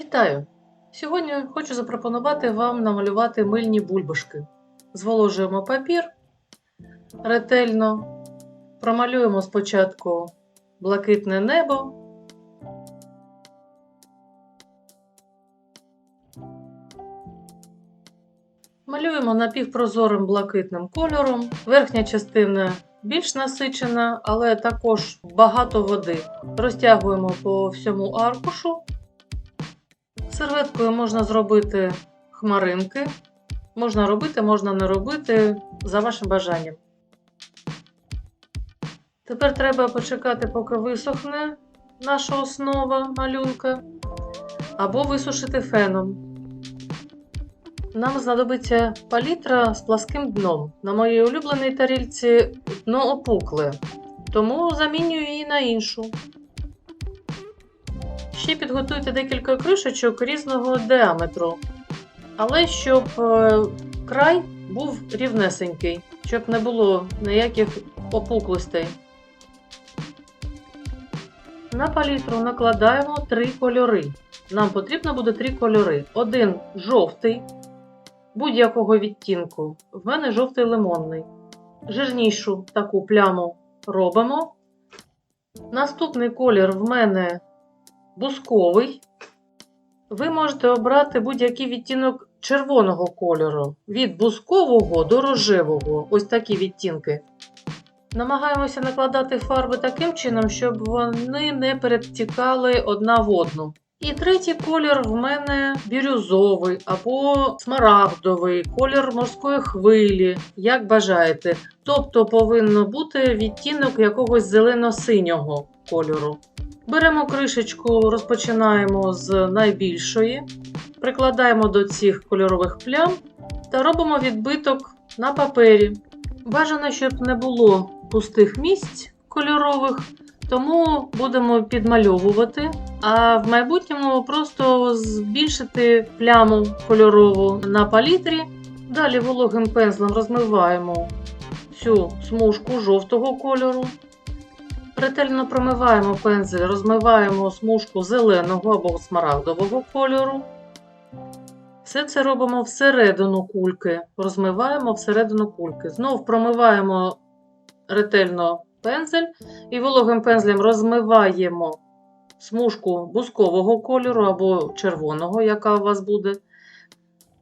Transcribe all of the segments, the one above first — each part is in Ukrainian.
Вітаю! Сьогодні хочу запропонувати вам намалювати мильні бульбашки. Зволожуємо папір ретельно, промалюємо спочатку блакитне небо. Малюємо напівпрозорим блакитним кольором. Верхня частина більш насичена, але також багато води. Розтягуємо по всьому аркушу. Серветкою можна зробити хмаринки. Можна робити, можна не робити за вашим бажанням. Тепер треба почекати, поки висохне наша основа малюнка, або висушити феном. Нам знадобиться палітра з пласким дном. На моїй улюбленій тарільці дно опукле, тому замінюю її на іншу. Ще підготуйте декілька кришечок різного діаметру, але щоб е, край був рівнесенький, щоб не було ніяких опуклостей. На палітру накладаємо три кольори. Нам потрібно буде три кольори. Один жовтий, будь-якого відтінку. В мене жовтий лимонний. Жирнішу таку пляму робимо. Наступний колір в мене бусковий. Ви можете обрати будь-який відтінок червоного кольору. Від бускового до рожевого. Ось такі відтінки. Намагаємося накладати фарби таким чином, щоб вони не перетікали одна в одну. І третій колір в мене бірюзовий або смарагдовий, колір морської хвилі, як бажаєте. Тобто повинно бути відтінок якогось зелено-синього кольору. Беремо кришечку, розпочинаємо з найбільшої, прикладаємо до цих кольорових плям та робимо відбиток на папері. Бажано, щоб не було пустих місць кольорових, тому будемо підмальовувати, а в майбутньому просто збільшити пляму кольорову на палітрі. Далі вологим пензлем розмиваємо цю смужку жовтого кольору. Ретельно промиваємо пензель, розмиваємо смужку зеленого або смарагдового кольору. Все це робимо всередину кульки, розмиваємо всередину кульки. Знов промиваємо ретельно пензель і вологим пензлем розмиваємо смужку бускового кольору або червоного, яка у вас буде.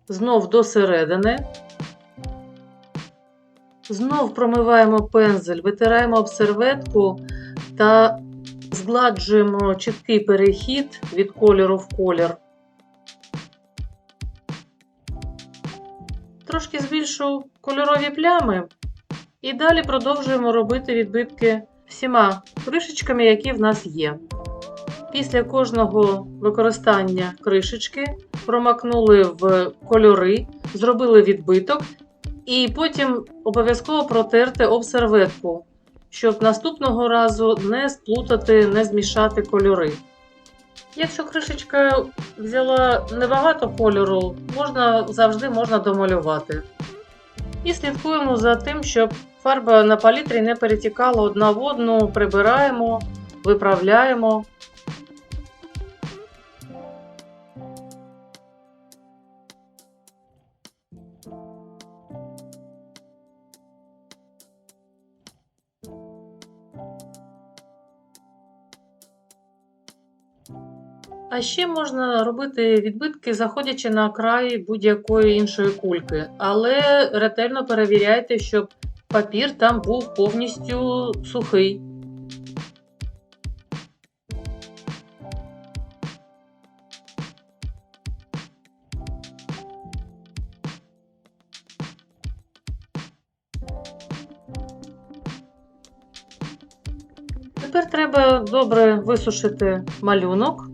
Знов до середини. Знов промиваємо пензель, витираємо об серветку та згладжуємо чіткий перехід від кольору в колір. Трошки збільшу кольорові плями і далі продовжуємо робити відбитки всіма кришечками, які в нас є. Після кожного використання кришечки промакнули в кольори, зробили відбиток і потім обов'язково протерти об серветку, щоб наступного разу не сплутати, не змішати кольори. Якщо кришечка взяла небагато кольору, можна завжди можна домалювати. І слідкуємо за тим, щоб фарба на палітрі не перетікала одна в одну, прибираємо, виправляємо. А ще можна робити відбитки, заходячи на край будь-якої іншої кульки, але ретельно перевіряйте, щоб папір там був повністю сухий. Тепер треба добре висушити малюнок.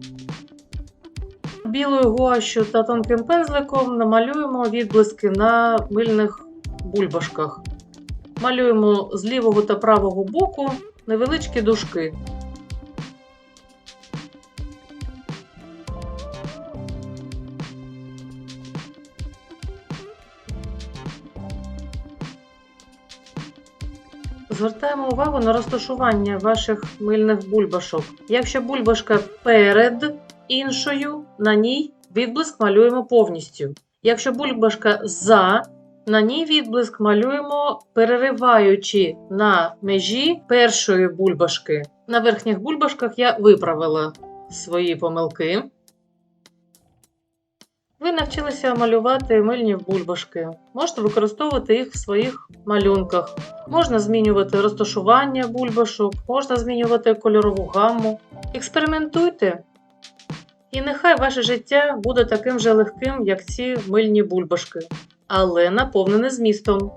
Білою гуашю та тонким пензликом намалюємо відблиски на мильних бульбашках. Малюємо з лівого та правого боку невеличкі дужки. Звертаємо увагу на розташування ваших мильних бульбашок. Якщо бульбашка перед іншою, на ній відблиск малюємо повністю. Якщо бульбашка за, на ній відблиск малюємо, перериваючи на межі першої бульбашки. На верхніх бульбашках я виправила свої помилки. Ви навчилися малювати мильні бульбашки. Можете використовувати їх в своїх малюнках. Можна змінювати розташування бульбашок, можна змінювати кольорову гамму. Експериментуйте. І нехай ваше життя буде таким же легким, як ці мильні бульбашки, але наповнене змістом.